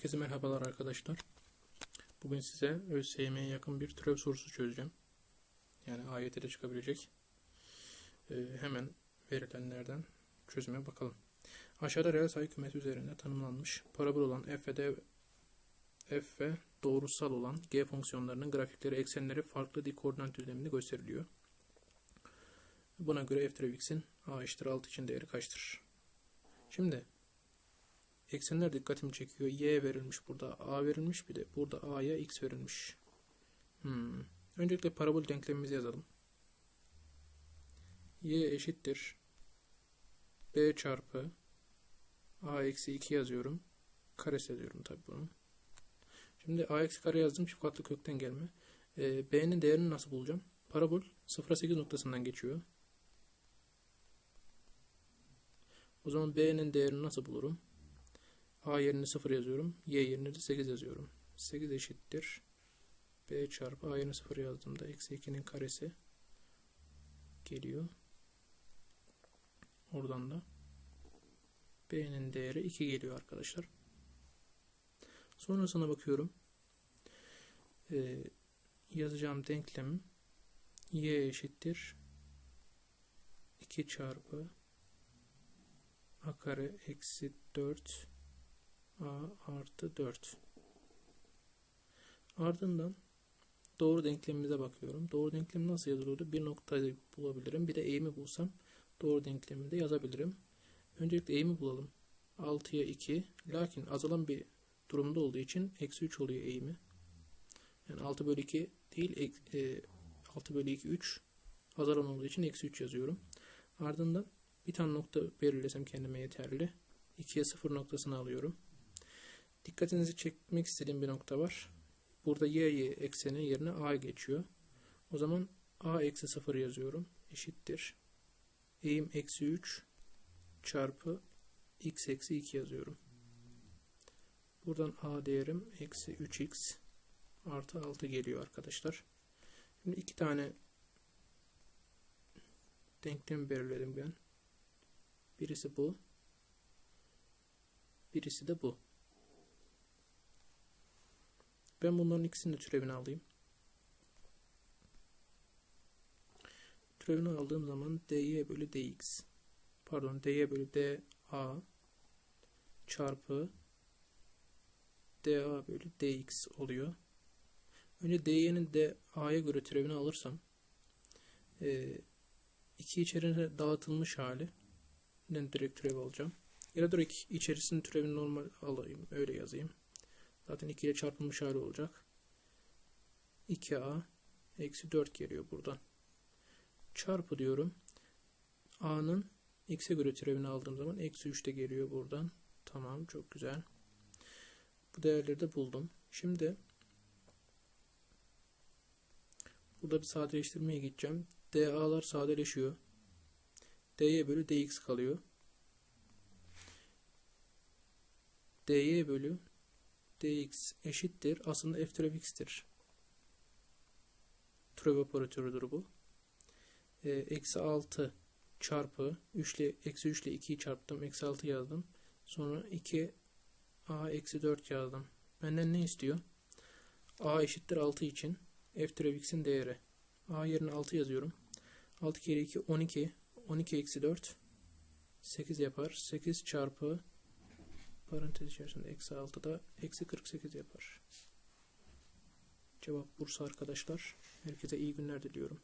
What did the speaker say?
Herkese merhabalar arkadaşlar. Bugün size ÖSYM'ye yakın bir türev sorusu çözeceğim. Yani AYT'de çıkabilecek. Ee, hemen verilenlerden çözüme bakalım. Aşağıda reel sayı kümesi üzerinde tanımlanmış parabol olan f ve d f ve doğrusal olan g fonksiyonlarının grafikleri, eksenleri farklı dik koordinat düzleminde gösteriliyor. Buna göre f türev x'in a eşittir 6 için değeri kaçtır? Şimdi Eksenler dikkatimi çekiyor. Y verilmiş burada. A verilmiş. Bir de burada A'ya X verilmiş. Hmm. Öncelikle parabol denklemimizi yazalım. Y eşittir. B çarpı A eksi 2 yazıyorum. Karesi yazıyorum tabi bunu. Şimdi A eksi kare yazdım. Çift katlı kökten gelme. Ee, B'nin değerini nasıl bulacağım? Parabol 0'a 8 noktasından geçiyor. O zaman B'nin değerini nasıl bulurum? A yerine 0 yazıyorum. Y yerine de 8 yazıyorum. 8 eşittir. B çarpı A yerine 0 yazdığımda eksi 2'nin karesi geliyor. Oradan da B'nin değeri 2 geliyor arkadaşlar. Sonrasına bakıyorum. Ee, yazacağım denklem y eşittir 2 çarpı a kare eksi 4 a artı 4. Ardından doğru denklemimize bakıyorum. Doğru denklem nasıl yazılıyordu? Bir noktayı bulabilirim. Bir de eğimi bulsam doğru denklemi de yazabilirim. Öncelikle eğimi bulalım. 6'ya 2. Lakin azalan bir durumda olduğu için eksi 3 oluyor eğimi. Yani 6 bölü 2 değil 6 e, bölü 2 3 azalan olduğu için eksi 3 yazıyorum. Ardından bir tane nokta belirlesem kendime yeterli. 2'ye 0 noktasını alıyorum. Dikkatinizi çekmek istediğim bir nokta var. Burada y ekseni yerine a geçiyor. O zaman a eksi 0 yazıyorum. Eşittir. Eğim eksi 3 çarpı x eksi 2 yazıyorum. Buradan a değerim eksi 3x artı 6 geliyor arkadaşlar. Şimdi iki tane denklem belirledim ben. Birisi bu. Birisi de bu. Ben bunların ikisini de türevini alayım. Türevini aldığım zaman dy bölü dx pardon dy bölü da çarpı da bölü dx oluyor. Önce dy'nin da'ya göre türevini alırsam e, iki içerisine dağıtılmış hali direkt türev alacağım. Ya da direkt içerisinin türevini normal alayım. Öyle yazayım. Zaten 2 ile çarpılmış hali olacak. 2a eksi 4 geliyor buradan. Çarpı diyorum. a'nın x'e göre türevini aldığım zaman eksi 3 de geliyor buradan. Tamam çok güzel. Bu değerleri de buldum. Şimdi burada bir sadeleştirmeye gideceğim. da'lar sadeleşiyor. dy bölü dx kalıyor. dy bölü dx eşittir. Aslında f türev x'tir. Türev operatörüdür bu. E, eksi 6 çarpı 3 ile eksi 3 ile 2'yi çarptım. Eksi 6 yazdım. Sonra 2 a eksi 4 yazdım. Benden ne istiyor? a eşittir 6 için f türev x'in değeri. a yerine 6 yazıyorum. 6 kere 2 12. 12 eksi 4 8 yapar. 8 çarpı Parantez içerisinde eksi 6 da eksi 48 yapar. Cevap Bursa arkadaşlar. Herkese iyi günler diliyorum.